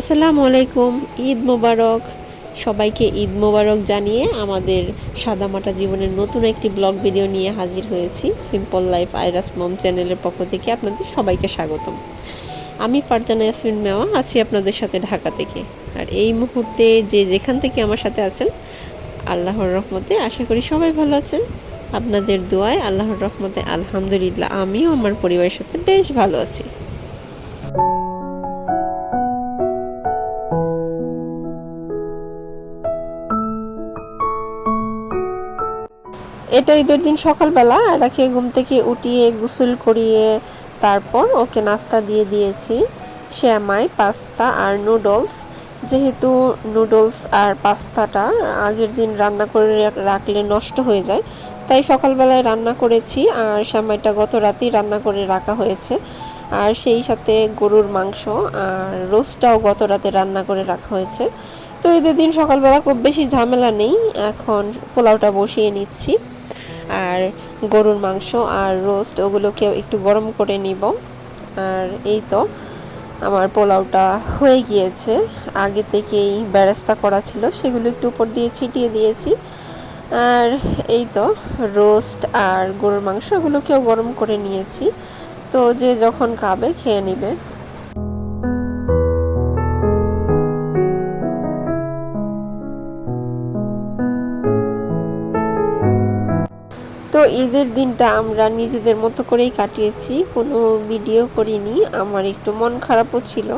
আসসালামু আলাইকুম, ঈদ মোবারক। সবাইকে ঈদ মোবারক জানিয়ে আমাদের সাদামাটা জীবনের নতুন একটি ব্লগ ভিডিও নিয়ে হাজির হয়েছি সিম্পল লাইফ আইরাস মম চ্যানেলের পক্ষ থেকে আপনাদের সবাইকে স্বাগতম। আমি ফারজানা ইয়াসমিন মেওয়া, আছি আপনাদের সাথে ঢাকা থেকে। আর এই মুহূর্তে যে যেখান থেকে আমার সাথে আছেন, আল্লাহর রহমতে আশা করি সবাই ভালো আছেন। আপনাদের দোয়ায় আল্লাহর রহমতে আলহামদুলিল্লাহ, আমিও আমার পরিবারের সাথে বেশ ভালো আছি। এটা ঈদের দিন সকালবেলা, রাখে ঘুম থেকে উঠিয়ে, গোসল করিয়ে, তারপর ওকে নাস্তা দিয়ে দিয়েছি। শ্যামাই পাস্তা আর নুডলস। যেহেতু নুডলস আর পাস্তাটা আগের দিন রান্না করে রাখলে নষ্ট হয়ে যায়, তাই সকালবেলায় রান্না করেছি আর শ্যামাইটা গত রাতেই রান্না করে রাখা হয়েছে। আর সেই সাথে গরুর মাংস আর রোস্টটাও গত রাতে রান্না করে রাখা হয়েছে। তো ঈদের দিন সকালবেলা খুব বেশি ঝামেলা নেই, এখন পোলাওটা বসিয়ে নিচ্ছি। আর গরুর মাংস আর রোস্ট, ওগুলোকে একটু গরম করে নিব। আর এই তো আমার পোলাওটা হয়ে গিয়েছে। আগে থেকেই ব্যবস্থা করা ছিল, সেগুলো একটু উপর দিয়ে ছিটিয়ে দিয়েছি। আর এই তো রোস্ট আর গরুর মাংস, ওগুলোকেও গরম করে নিয়েছি। তো যে যখন খাবে, খেয়ে নিবে। তো ঈদের দিনটা আমরা নিজেদের মতো করেই কাটিয়েছি। কোনো ভিডিও করিনি। আমার একটু মন খারাপও ছিল।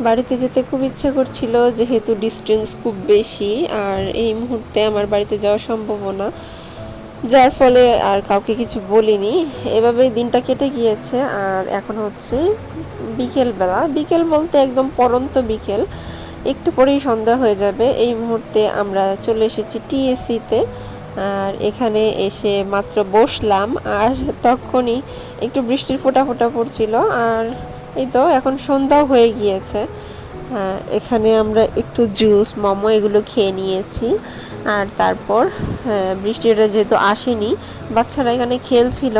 বাড়িতে যেতে খুব ইচ্ছে করছিল, যেহেতু ডিস্টেন্স খুব বেশি, আর এই মুহূর্তে আমার বাড়িতে যাওয়া সম্ভব না। যার ফলে আর কাউকে কিছু বলিনি। এভাবেই দিনটা কেটে গিয়েছে। আর এখন হচ্ছে বিকেলবেলা। বিকেল বলতে একদম পরন্ত বিকেল। একটু পরেই সন্ধ্যা হয়ে যাবে। এই মুহূর্তে আমরা চলে এসেছি টিএসিতে আর এখানে এসে মাত্র বসলাম আর তখনই একটু বৃষ্টির ফোটা ফোটা পড়ছিল আর এই তো এখন সন্ধ্যাও হয়ে গিয়েছে। হ্যাঁ এখানে আমরা একটু জুস, মোমো এগুলো খেয়ে নিয়েছি আর তারপর বৃষ্টিটা যেহেতু আসেনি, বাচ্চারা এখানে খেলছিল।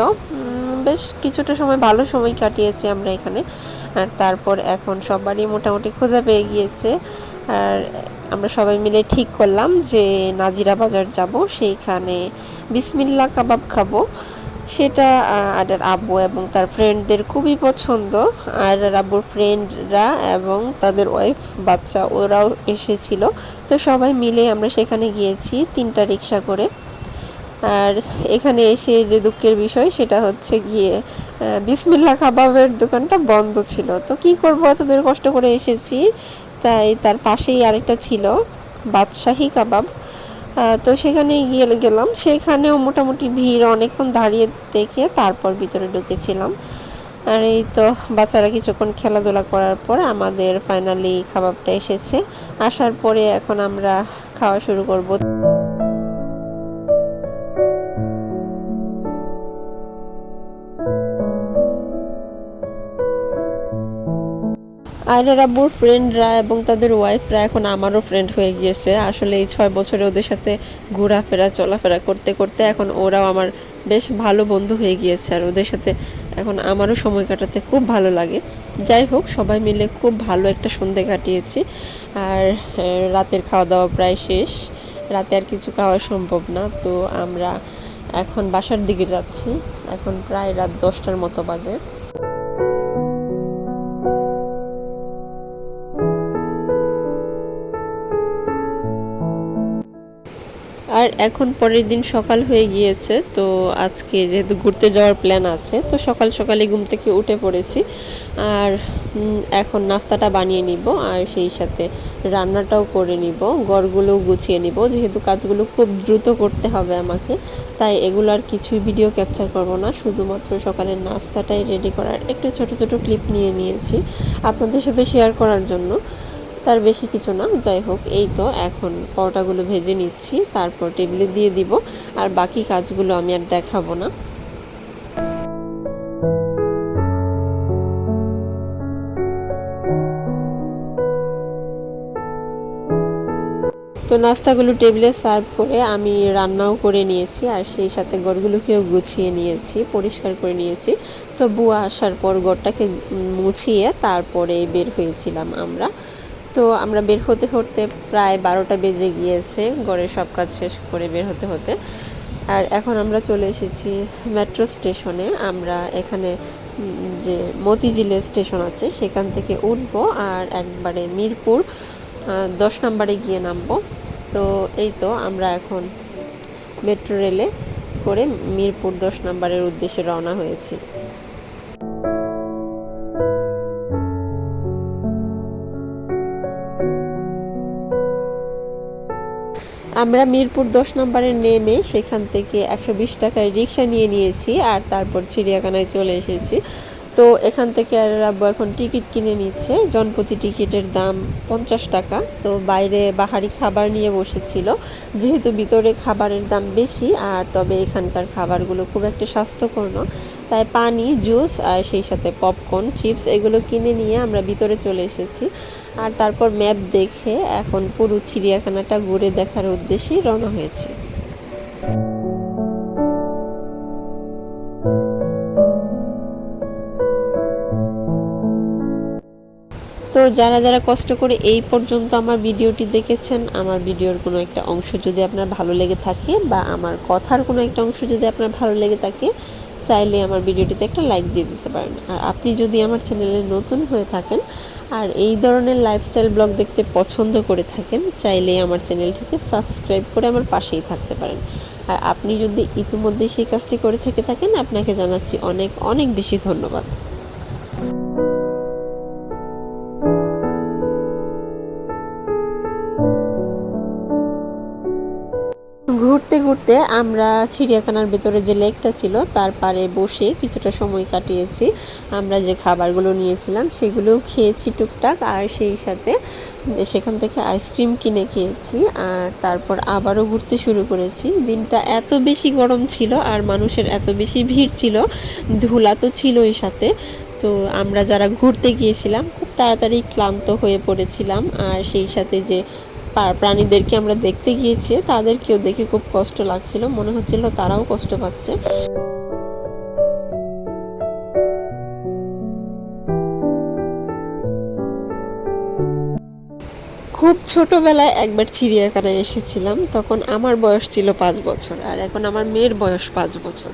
বেশ কিছুটা সময়, ভালো সময় কাটিয়েছি আমরা এখানে। আর তারপর এখন সবারই মোটামুটি খোঁজা পেয়ে গিয়েছে। আর আমরা সবাই মিলে ঠিক করলাম যে নাজিরা বাজার যাব, সেইখানে বিসমিল্লা কাবাব খাব। সেটা আর আব্বু এবং তার ফ্রেন্ডদের খুবই পছন্দ। আর আব্বুর ফ্রেন্ডরা এবং তাদের ওয়াইফ বাচ্চা, ওরাও এসেছিল। তো সবাই মিলে আমরা সেখানে গিয়েছি তিনটা রিক্সা করে। আর এখানে এসে যে দুঃখের বিষয় সেটা হচ্ছে গিয়ে বিসমিল্লা কাবাবের দোকানটা বন্ধ ছিল। তো কি করব? এতদের কষ্ট করে এসেছি। তাই তার পাশেই আরেকটা ছিল, বাদশাহী কাবাব। তো সেখানে গিয়ে গেলাম। সেখানেও মোটামুটি ভিড় অনেকক্ষণ দাঁড়িয়ে দেখে তারপর ভিতরে ঢুকেছিলাম। আর এই তো বাচ্চারা কিছুক্ষণ খেলাধুলা করার পর আমাদের ফাইনালি খাবারটা এসেছে। আসার পরে এখন আমরা খাওয়া শুরু করব। আয়নার আব্বুর ফ্রেন্ডরা এবং তাদের ওয়াইফরা এখন আমারও ফ্রেন্ড হয়ে গিয়েছে। আসলে এই ছয় বছরে ওদের সাথে ঘোরাফেরা, চলাফেরা করতে করতে এখন ওরাও আমার বেশ ভালো বন্ধু হয়ে গিয়েছে আর ওদের সাথে এখন আমারও সময় কাটাতে খুব ভালো লাগে। যাই হোক, সবাই মিলে খুব ভালো একটা সন্ধে কাটিয়েছি আর রাতের খাওয়া দাওয়া প্রায় শেষ। রাতে আর কিছু খাওয়া সম্ভব না, তো আমরা এখন বাসার দিকে যাচ্ছি। এখন প্রায় রাত দশটার মতো বাজে। আর এখন পরের দিন সকাল হয়ে গিয়েছে, তো আজকে যেহেতু ঘুরতে যাওয়ার প্ল্যান আছে, তো সকাল সকালে ঘুম থেকে উঠে পড়েছি। আর এখন নাস্তাটা বানিয়ে নিব আর সেই সাথে রান্নাটাও করে নিব গড়গুলোও গুছিয়ে নিব। যেহেতু কাজগুলো খুব দ্রুত করতে হবে আমাকে, তাই এগুলো আর কিছুই ভিডিও ক্যাপচার করব না। শুধুমাত্র সকালের নাস্তাটাই রেডি করার। একটু ছোট ছোট ক্লিপ নিয়ে নিয়েছি আপনাদের সাথে শেয়ার করার জন্য। তার বেশি কিছু না। যাই হোক, এই তো এখন পরোটাগুলো ভেজে নিচ্ছি, তারপর টেবিলে দিয়ে দিব। আর বাকি কাজগুলো আমি আর দেখাবো না। তো নাস্তাগুলো টেবিলে সার্ভ করে আমি রান্নাও করে নিয়েছি, আর সেই সাথে গড়গুলোকেও গুছিয়ে নিয়েছি, পরিষ্কার করে নিয়েছি। তো বুয়া আসার পর গড়টাকে মুছিয়ে তারপরে বের হয়েছিলাম আমরা। তো আমরা বের হতে হতে প্রায় বারোটা বেজে গিয়েছে ঘরের সব কাজ শেষ করে বের হতে হতে। আর এখন আমরা চলে এসেছি মেট্রো স্টেশনে। আমরা এখানে যে মতিঝিলের স্টেশন আছে, সেখান থেকে উঠব আর একবারে মিরপুর দশ নম্বরে গিয়ে নামবো। তো এই তো আমরা এখন মেট্রো রেলে করে মিরপুর দশ নম্বরের উদ্দেশ্যে রওনা হয়েছি। আমরা মিরপুর দশ নম্বরে নেমে সেখান থেকে একশো টাকার রিক্সা নিয়ে নিয়েছি আর তারপর চিড়িয়াখানায় চলে এসেছি। তো এখান থেকে আর আব্বু এখন টিকিট কিনে নিচ্ছে। জনপ্রতি টিকিটের দাম পঞ্চাশ টাকা। তো বাইরে বাহারি খাবার নিয়ে বসেছিল। যেহেতু ভিতরে খাবারের দাম বেশি, আর তবে এখানকার খাবারগুলো খুব একটা স্বাস্থ্যকর না। তাই পানি, জুস, আর সেই সাথে পপকর্ন, চিপস এগুলো কিনে নিয়ে আমরা ভিতরে চলে এসেছি। আর তারপর ম্যাপ দেখে এখন পুরো চিড়িয়াখানাটা ঘুরে দেখার উদ্দেশ্যেই রওনা হয়েছি। তো যারা যারা কষ্ট করে এই পর্যন্ত আমার ভিডিওটি দেখেছেন, আমার ভিডিওর কোনো একটা অংশ যদি আপনার ভালো লেগে থাকে বা আমার কথার কোনো একটা অংশ যদি আপনার ভালো লেগে থাকে, চাইলে আমার ভিডিওটিতে একটা লাইক দিয়ে দিতে পারেন। আর আপনি যদি আমার চ্যানেলে নতুন হয়ে থাকেন আর এই ধরনের লাইফস্টাইল ব্লগ দেখতে পছন্দ করে থাকেন, চাইলে আমার চ্যানেলটিকে সাবস্ক্রাইব করে আমার পাশেই থাকতে পারেন। আর আপনি যদি ইতিমধ্যে সেই কাজটি করে থেকে থাকেন, আপনাকে জানাচ্ছি অনেক অনেক বেশি ধন্যবাদ। ঘুরতে ঘুরতে আমরা চিড়িয়াখানার ভেতরে যে লেকটা ছিল, তার পারে বসে কিছুটা সময় কাটিয়েছি। আমরা যে খাবারগুলো নিয়েছিলাম, সেগুলোও খেয়েছি টুকটাক, আর সেই সাথে সেখান থেকে আইসক্রিম কিনে খেয়েছি, আর তারপর আবারও ঘুরতে শুরু করেছি। দিনটা এত বেশি গরম ছিল, আর মানুষের এত বেশি ভিড় ছিল, ধুলা তো ছিলই সাথে। তো আমরা যারা ঘুরতে গিয়েছিলাম, খুব তাড়াতাড়ি ক্লান্ত হয়ে পড়েছিলাম, আর সেই সাথে যে প্রাণীদেরকে আমরা দেখতে গিয়েছি তাদেরকেও দেখে খুব কষ্ট লাগছিল। মনে হচ্ছিল তারাও কষ্ট পাচ্ছে। ছোটবেলায় একবার চিড়িয়াখানায় এসেছিলাম, তখন আমার বয়স ছিল পাঁচ বছর আর এখন আমার মেয়ের বয়স পাঁচ বছর।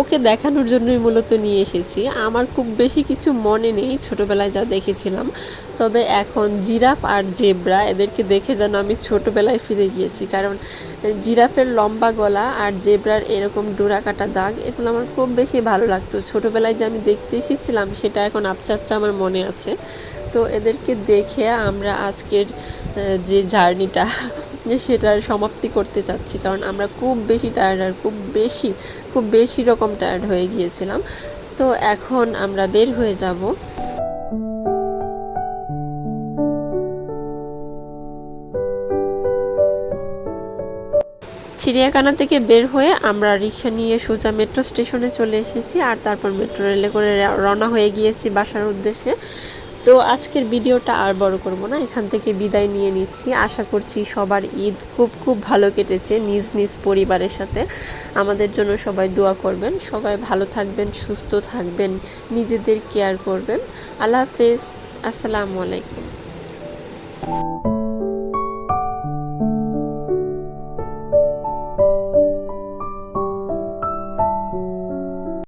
ওকে দেখানোর জন্যই মূলত নিয়ে এসেছি। আমার খুব বেশি কিছু মনে নেই ছোটবেলায় যা দেখেছিলাম, তবে এখন জিরাফ আর জেব্রা এদেরকে দেখে যেন আমি ছোটবেলায় ফিরে গিয়েছি। কারণ জিরাফের লম্বা গলা আর জেব্রার এরকম ডোরা কাটা দাগ, এগুলো আমার খুব বেশি ভালো লাগতো। ছোটবেলায় যে আমি দেখতে এসেছিলাম, সেটা এখন আপচা আপচা আমার মনে আছে। তো এদেরকে দেখে আমরা আজকের যে জার্নিটা সেটার সমাপ্তি করতে চাচ্ছি। কারণ আমরা খুব বেশি টায়ার্ড আর খুব বেশি খুব বেশি রকম টায়ার্ড হয়ে গিয়েছিলাম। তো এখন আমরা বের হয়ে যাব। চিড়িয়াখানা থেকে বের হয়ে আমরা রিক্সা নিয়ে সোজা মেট্রো স্টেশনে চলে এসেছি। আর তারপর মেট্রো রেলে করে রওনা হয়ে গিয়েছি বাসার উদ্দেশ্যে। তো আজকের ভিডিওটা আর বড় করব না, এখান থেকে বিদায় নিয়ে নিচ্ছি। আশা করছি সবার ঈদ খুব খুব ভালো কেটেছে নিজ নিজ পরিবারের সাথে। আমাদের জন্য সবাই দোয়া করবেন, সবাই ভালো থাকবেন, সুস্থ থাকবেন, নিজেদের কেয়ার করবেন। আল্লাহ হাফেজ, আসসালামু আলাইকুম।